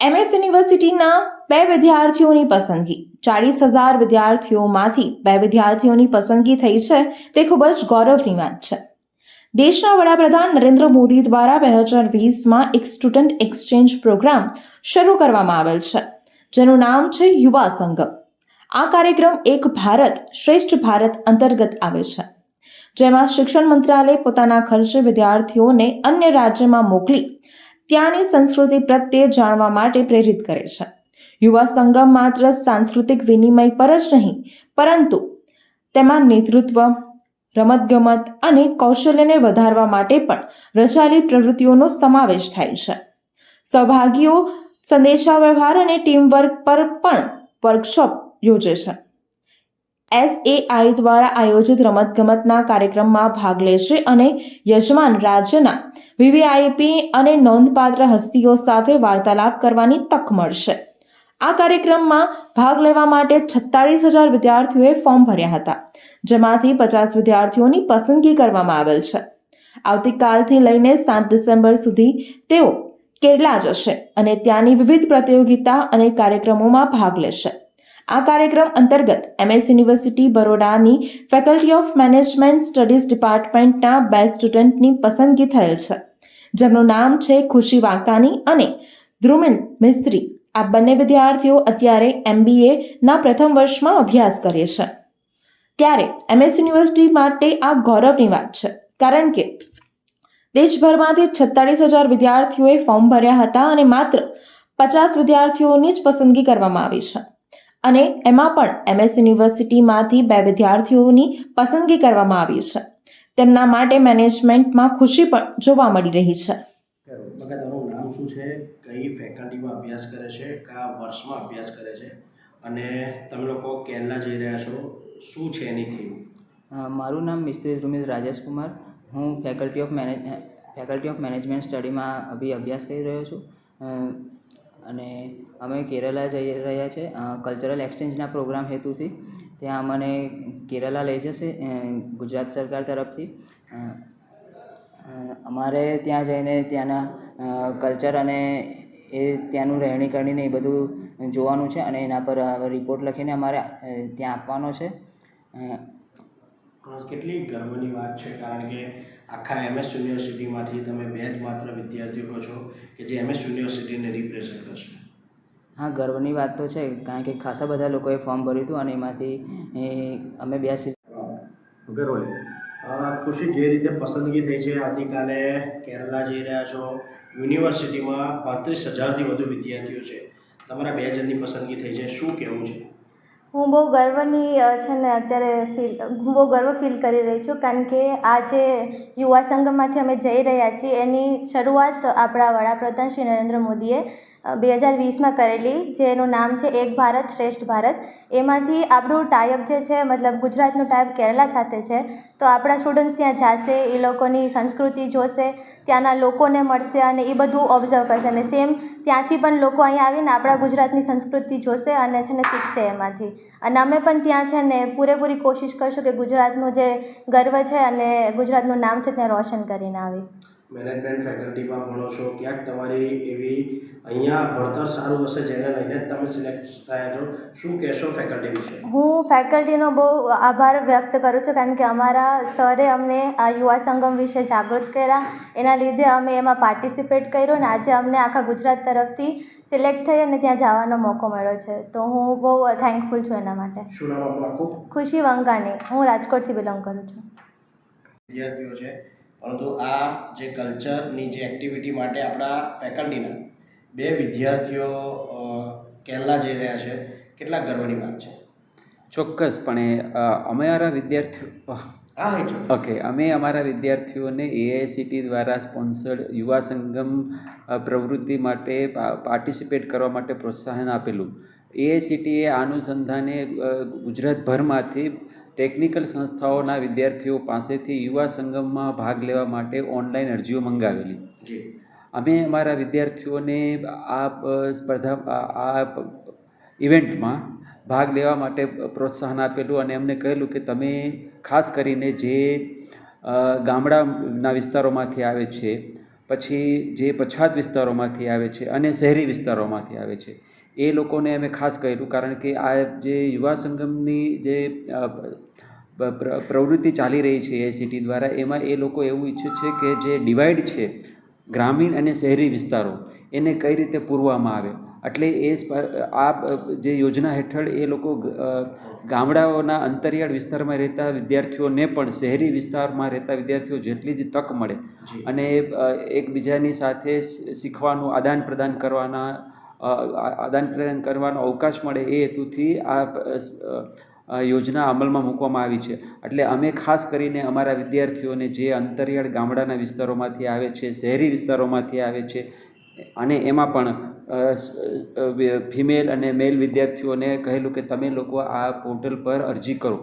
MS યુનિવર્સિટીના બે વિદ્યાર્થીઓની પસંદગી. ચાળીસ હજાર વિદ્યાર્થીઓમાંથી બે વિદ્યાર્થીઓની પસંદગી થઈ છે. તે ખૂબ જ ગૌરવની વાત છે. દેશના વડાપ્રધાન નરેન્દ્ર મોદી દ્વારા બે હજાર વીસમાં એક સ્ટુડન્ટ એક્સચેન્જ પ્રોગ્રામ શરૂ કરવામાં આવેલ છે, જેનું નામ છે યુવા સંગમ આ કાર્યક્રમ એક ભારત શ્રેષ્ઠ ભારત અંતર્ગત આવે છે. જેમાં શિક્ષણ મંત્રાલય પોતાના ખર્ચે વિદ્યાર્થીઓને અન્ય રાજ્યમાં મોકલી ત્યાંની સંસ્કૃતિ પ્રત્યે જાણવા માટે પ્રેરિત કરે છે. યુવા સંગમ માત્ર સાંસ્કૃતિક વિનિમય પર જ નહીં, પરંતુ તેમાં નેતૃત્વ, રમતગમત અને કૌશલ્યને વધારવા માટે પણ રચાયેલી પ્રવૃત્તિઓનો સમાવેશ થાય છે. સહભાગીઓ સંદેશાવ્યવહાર અને ટીમવર્ક પર પણ વર્કશોપ યોજે છે. એસએઆઈ દ્વારા આયોજિત રમતગમતના કાર્યક્રમમાં ભાગ લેશે અને યજમાન રાજ્યના વીવીઆઈપી અને નોંધપાત્ર હસ્તીઓ સાથે વાર્તાલાપ કરવાની તક મળશે. આ કાર્યક્રમમાં ભાગ લેવા માટે છત્તાળીસ હજાર વિદ્યાર્થીઓએ ફોર્મ ભર્યા હતા, જેમાંથી પચાસ વિદ્યાર્થીઓની પસંદગી કરવામાં આવેલ છે. આવતીકાલથી લઈને સાત ડિસેમ્બર સુધી તેઓ કેરલા જશે અને ત્યાંની વિવિધ પ્રતિયોગિતા અને કાર્યક્રમોમાં ભાગ લેશે. આ કાર્યક્રમ અંતર્ગત એમએસ યુનિવર્સિટી બરોડાની ફેકલ્ટી ઓફ મેનેજમેન્ટ સ્ટડીઝ ડિપાર્ટમેન્ટના બે સ્ટુડન્ટની પસંદગી થયેલ છે. જેમનું નામ છે ખુશી વાંકાની અને ધ્રુમિલ મિસ્ત્રી. આ બંને વિદ્યાર્થીઓ અત્યારે એમબીએ ના પ્રથમ વર્ષમાં અભ્યાસ કરે છે. ત્યારે એમએસ યુનિવર્સિટી માટે આ ગૌરવની વાત છે. કારણ કે દેશભરમાંથી છત્તાળીસ હજાર વિદ્યાર્થીઓએ ફોર્મ ભર્યા હતા અને માત્ર પચાસ વિદ્યાર્થીઓની જ પસંદગી કરવામાં આવી છે. અને એમાં પણ એમએસ યુનિવર્સિટીમાંથી બે વિદ્યાર્થીઓની પસંદગી કરવામાં આવી છે. તેમના માટે મેનેજમેન્ટમાં ખુશી પણ જોવા મળી રહી છે. નામ શું છે? કઈ ફેકલ્ટીમાં અભ્યાસ કરે છે? કયા વર્ષમાં અભ્યાસ કરે છે? અને તમે લોકો કેરલા જઈ રહ્યા છો. શું છે એની થીમ? મારું નામ મિસ્ત્રી ધ્રુમિત રાજેશકુમાર. હું faculty of manage faculty of management સ્ટડીમાં અભી અભ્યાસ કરી રહ્યો છું. અને અમે કેરલા જઈ રહ્યા છે કલ્ચરલ એક્સચેન્જના પ્રોગ્રામ હેતુથી. ત્યાં અમને કેરલા લઈ જશે ગુજરાત સરકાર તરફથી. અમારે ત્યાં જઈને ત્યાંના કલ્ચર અને એ ત્યાંનું રહેણી કરણીને એ બધું જોવાનું છે અને એના પર રિપોર્ટ લખીને અમારે ત્યાં આપવાનો છે. કેટલી ગર્વની વાત છે કારણ કે આખા એમએસ યુનિવર્સિટીમાંથી તમે બે જ માત્ર વિદ્યાર્થીઓ છો કે જે એમએસ યુનિવર્સિટીને રિપ્રેઝન્ટ કરશે. હા ગર્વની વાત તો છે કારણ કે ખાસા બધા લોકોએ ફોર્મ ભર્યું હતું અને એમાંથી અમે બે સીટ ખુશી જે રીતે પસંદગી થઈ છે આવતીકાલે કેરલા જઈ રહ્યા છો. યુનિવર્સિટીમાં પાંત્રીસ હજારથી વધુ વિદ્યાર્થીઓ છે. તમારા બે જણની પસંદગી થઈ છે શું કહેવું છે? હું બહુ ગર્વની છે ને, અત્યારે ફીલ હું બહુ ગર્વ ફીલ કરી રહી છું, કારણ કે આ જે યુવા સંગમમાંથી અમે જઈ રહ્યા છીએ, એની શરૂઆત આપણા વડાપ્રધાન શ્રી નરેન્દ્ર મોદીએ બે હજાર વીસમાં કરેલી, જેનું નામ છે એક ભારત શ્રેષ્ઠ ભારત. એમાંથી આપણું ટાઈઅપ જે છે, મતલબ ગુજરાતનું ટાઈપ કેરલા સાથે છે. તો આપણા સ્ટુડન્ટ્સ ત્યાં જશે, એ લોકોની સંસ્કૃતિ જોશે, ત્યાંના લોકોને મળશે અને એ બધું ઓબ્ઝર્વ કરશે. અને સેમ ત્યાંથી પણ લોકો અહીંયા આવીને આપણા ગુજરાતની સંસ્કૃતિ જોશે અને છે ને શીખશે એમાંથી. અને અમે પણ ત્યાં છે ને પૂરેપૂરી કોશિશ કરશું કે ગુજરાતનું જે ગર્વ છે અને ગુજરાતનું નામ છે, ત્યાં રોશન કરીને આવી. મેનેજમેન્ટ ફેકલ્ટીમાં ભણો છો ક્યાંક તમારી એવી અહીંયા ભણતર સારું હશે જેને લઈને જ તમે સિલેક્ટ થયા છો. શું કહેશો ફેકલ્ટી વિશે? હું ફેકલ્ટીનો બહુ આભાર વ્યક્ત કરું છું કારણ કે અમારા સરે અમને આ યુવા સંગમ વિશે જાગૃત કર્યા. એના લીધે અમે એમાં પાર્ટિસિપેટ કર્યું ને આજે અમને આખા ગુજરાત તરફથી સિલેક્ટ થઈ અને ત્યાં જવાનો મોકો મળ્યો છે. તો હું બહુ થેન્કફુલ છું એના માટે. શું નામ આપણું ખુશી વંગાની હું રાજકોટથી બિલોંગ કરું છું. વિદ્યાર્થીઓ છે પરંતુ આ જે કલ્ચરની જે એક્ટિવિટી માટે આપણા ફેકલ્ટીના બે વિદ્યાર્થીઓ કેરલા જઈ રહ્યા છે કેટલા ગર્વની વાત છે? ચોક્કસપણે પણ અમારા વિદ્યાર્થીઓ ઓકે અમે અમારા વિદ્યાર્થીઓને એઆઈસીટી દ્વારા સ્પોન્સર્ડ યુવા સંગમ પ્રવૃત્તિ માટે પાર્ટિસિપેટ કરવા માટે પ્રોત્સાહન આપેલું. એઆઈસીટીએ અનુસંધાને ગુજરાતભરમાંથી ટેકનિકલ સંસ્થાઓના વિદ્યાર્થીઓ પાસેથી યુવા સંગમમાં ભાગ લેવા માટે ઓનલાઈન અરજીઓ મંગાવેલી. અમે અમારા વિદ્યાર્થીઓને આ સ્પર્ધા આ- આ ઇવેન્ટમાં ભાગ લેવા માટે પ્રોત્સાહન આપેલું અને એમને કહેલું કે તમે ખાસ કરીને જે ગામડાના વિસ્તારોમાંથી આવે છે પછી જે પછાત વિસ્તારોમાંથી આવે છે અને શહેરી વિસ્તારોમાંથી આવે છે એ લોકોને અમે ખાસ કર્યું કારણ કે આ જે યુવા સંગમની જે પ્રવૃત્તિ ચાલી રહી છે એસીટી દ્વારા એમાં એ લોકો એવું ઈચ્છે છે કે જે ડિવાઈડ છે ગ્રામીણ અને શહેરી વિસ્તારો એને કઈ રીતે પૂરવામાં આવે? એટલે એ આ જે યોજના હેઠળ એ લોકો ગામડાઓના અંતરિયાળ વિસ્તારમાં રહેતા વિદ્યાર્થીઓને પણ શહેરી વિસ્તારમાં રહેતા વિદ્યાર્થીઓ જેટલી જ તક મળે અને એકબીજાની સાથે શીખવાનું આદાન પ્રદાન કરવાના આદાન પ્રદાન કરવાનો અવકાશ મળે એ હેતુથી આ યોજના અમલમાં મૂકવામાં આવી છે. એટલે અમે ખાસ કરીને અમારા વિદ્યાર્થીઓને જે અંતરિયાળ ગામડાના વિસ્તારોમાંથી આવે છે, શહેરી વિસ્તારોમાંથી આવે છે, અને એમાં પણ ફિમેલ અને મેલ વિદ્યાર્થીઓને કહેલું કે તમે લોકો આ પોર્ટલ પર અરજી કરો.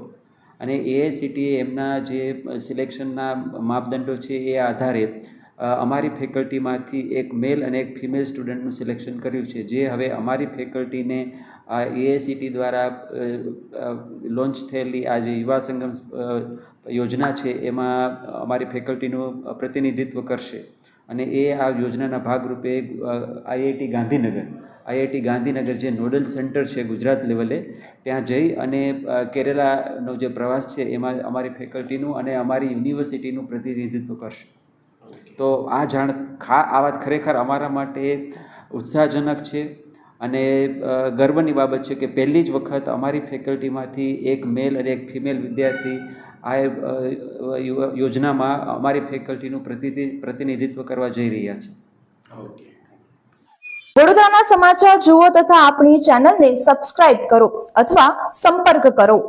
અને એઆઈસીટીએ એમના જે સિલેક્શનના માપદંડો છે એ આધારે અમારી ફેકલ્ટીમાંથી એક મેલ અને એક ફિમેલ સ્ટુડન્ટનું સિલેક્શન કર્યું છે, જે હવે અમારી ફેકલ્ટીને આ એઆઈસીટી દ્વારા લોન્ચ થયેલી આ જે યુવા સંગમ યોજના છે, એમાં અમારી ફેકલ્ટીનું પ્રતિનિધિત્વ કરશે. અને એ આ યોજનાના ભાગરૂપે આઈઆઈટી ગાંધીનગર આઈઆઈટી ગાંધીનગર જે નોડલ સેન્ટર છે ગુજરાત લેવલે, ત્યાં જઈ અને કેરેલાનો જે પ્રવાસ છે, એમાં અમારી ફેકલ્ટીનું અને અમારી યુનિવર્સિટીનું પ્રતિનિધિત્વ કરશે. તો આ જાણ ખા આ વાત ખરેખર અમારા માટે ઉત્સાહજનક છે અને ગર્વની બાબત છે કે પહેલી જ વખત અમારી ફેકલ્ટીમાંથી એક મેલ અને એક ફિમેલ વિદ્યાર્થી આ યોજનામાં અમારી ફેકલ્ટીનું પ્રતિનિધિ પ્રતિનિધિત્વ કરવા જઈ રહ્યા છે. ઓકે. વડોદરાના સમાચાર જુઓ તથા આપણી ચેનલને સબસ્ક્રાઇબ કરો અથવા સંપર્ક કરો.